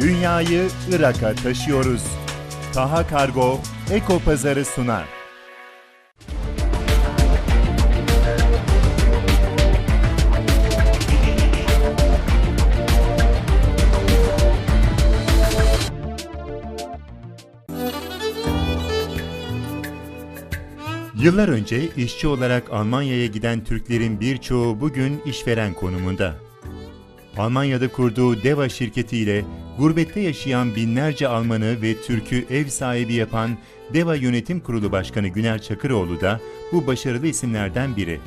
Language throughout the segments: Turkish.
Dünyayı Irak'a taşıyoruz. Taha Kargo Eko Pazarı sunar. Yıllar önce işçi olarak Almanya'ya giden Türklerin birçoğu bugün işveren konumunda. Almanya'da kurduğu Deva şirketiyle gurbette yaşayan binlerce Almanı ve Türk'ü ev sahibi yapan Deva Yönetim Kurulu Başkanı Güner Çakıroğlu da bu başarılı isimlerden biri.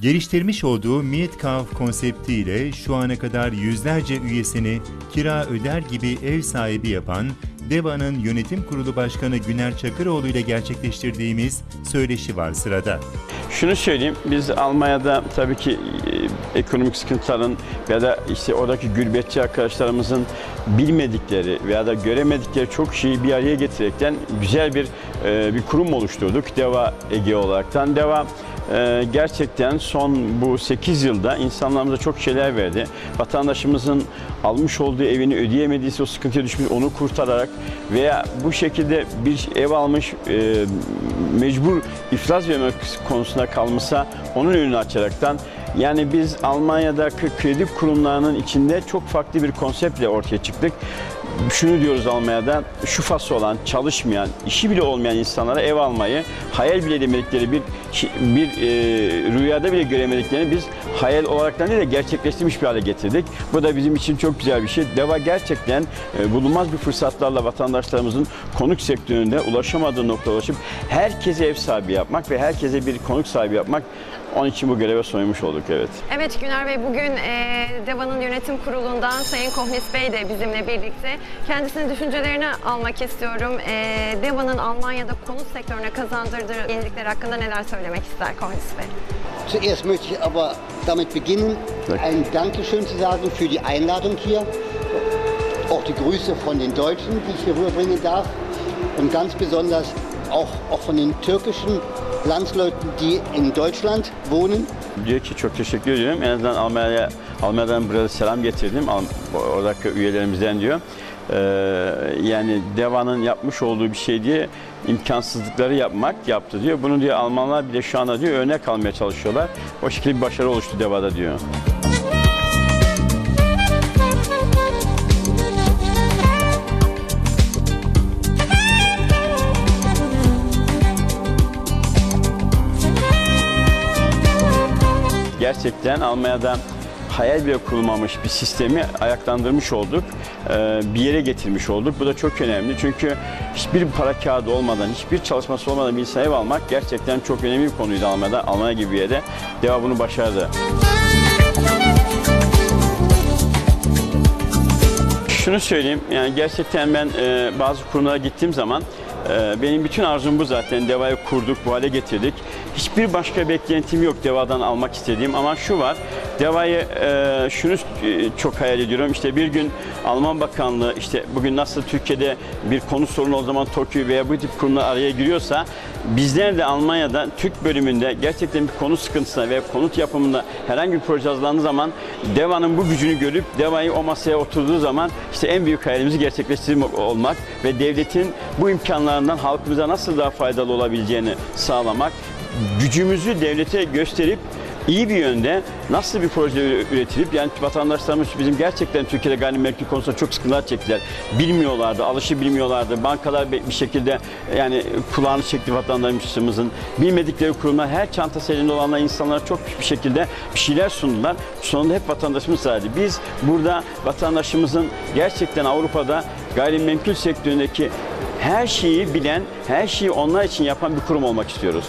Geliştirmiş olduğu Mietkauf konseptiyle şu ana kadar yüzlerce üyesini kira öder gibi ev sahibi yapan Deva'nın yönetim kurulu başkanı Güner Çakıroğlu ile gerçekleştirdiğimiz söyleşi var sırada. Şunu söyleyeyim, biz Almanya'da tabii ki e, ekonomik sıkıntıların ya da işte oradaki gürbetçi arkadaşlarımızın bilmedikleri veya da göremedikleri çok şeyi bir araya getirerekten güzel bir e, bir kurum oluşturduk. Deva Ege olaraktan. Deva e, gerçekten son bu 8 yılda insanlarımıza çok şeyler verdi. Vatandaşımızın almış olduğu evini ödeyemediyse o sıkıntıya düşmüş onu kurtararak veya bu şekilde bir ev almış e, mecbur iflas vermek konusunda kalmışsa onun önünü açaraktan yani biz Almanya'daki kredi kurumlarının içinde çok farklı bir konseptle ortaya çıktık. Şunu diyoruz Almanya'da, şu faslı olan, çalışmayan, işi bile olmayan insanlara ev almayı, hayal bile edemedikleri bir bir e, rüyada bile göremediklerini biz hayal olarak değil de gerçekleştirmiş bir hale getirdik. Bu da bizim için çok güzel bir şey. DEVA gerçekten e, bulunmaz bir fırsatlarla vatandaşlarımızın konuk sektöründe ulaşamadığı nokta ulaşıp herkese ev sahibi yapmak ve herkese bir konuk sahibi yapmak onun için bu göreve soymuş olduk evet. Evet Güner Bey bugün e, DEVA'nın yönetim kurulundan Sayın Kohnis Bey de bizimle birlikte. Kendisinin düşüncelerini almak istiyorum. E, DEVA'nın Almanya'da konut sektörüne kazandırdığı yenilikler hakkında neler söylemek ister Kohnis Bey? Zuerst möchte ich aber damit beginnen, ein Dankeschön zu sagen für die Einladung hier. Auch die Grüße von den Deutschen, die ich hier rüberbringen darf. Und ganz besonders auch, auch von den türkischen Landsleuten, die in Deutschland wohnen. Diyor ki çok teşekkür ediyorum. En azından Almanya'ya Almanya'dan buraya selam getirdim. Oradaki üyelerimizden diyor. Ee, yani DEVA'nın yapmış olduğu bir şey diye imkansızlıkları yapmak yaptı diyor. Bunu diyor Almanlar bile şu anda diyor örnek almaya çalışıyorlar. O şekilde bir başarı oluştu DEVA'da diyor. Gerçekten Almanya'da hayal bile kurulmamış bir sistemi ayaklandırmış olduk. Ee, Bir yere getirmiş olduk. Bu da çok önemli. Çünkü hiçbir para kağıdı olmadan, hiçbir çalışması olmadan bir insan ev almak gerçekten çok önemli bir konuydu Almanya'da. Almanya gibi bir yerde. Deva bunu başardı. Şunu söyleyeyim, yani gerçekten ben e, bazı kurumlara gittiğim zaman benim bütün arzum bu zaten. Deva'yı kurduk, bu hale getirdik. Hiçbir başka beklentim yok Deva'dan almak istediğim ama şu var. Deva'yı e, şunu e, çok hayal ediyorum. İşte bir gün Alman Bakanlığı işte bugün nasıl Türkiye'de bir konu sorunu o zaman TOKİ veya bu tip kurumlar araya giriyorsa bizler de Almanya'da Türk bölümünde gerçekten bir konu sıkıntısına veya konut yapımında herhangi bir proje hazırlandığı zaman Deva'nın bu gücünü görüp Deva'yı o masaya oturduğu zaman işte en büyük hayalimizi gerçekleştirmek olmak ve devletin bu imkanlarından halkımıza nasıl daha faydalı olabileceğini sağlamak, gücümüzü devlete gösterip iyi bir yönde nasıl bir proje üretilip yani vatandaşlarımız bizim gerçekten Türkiye'de gayrimenkul konusunda çok sıkıntılar çektiler. Bilmiyorlardı, alışı bilmiyorlardı. Bankalar bir şekilde yani kulağını çekti vatandaşımızın. Bilmedikleri kurumlar her çantası elinde olanlar insanlara çok bir şekilde bir şeyler sundular. Sonunda hep vatandaşımız saydı. Biz burada vatandaşımızın gerçekten Avrupa'da gayrimenkul sektöründeki her şeyi bilen, her şeyi onlar için yapan bir kurum olmak istiyoruz.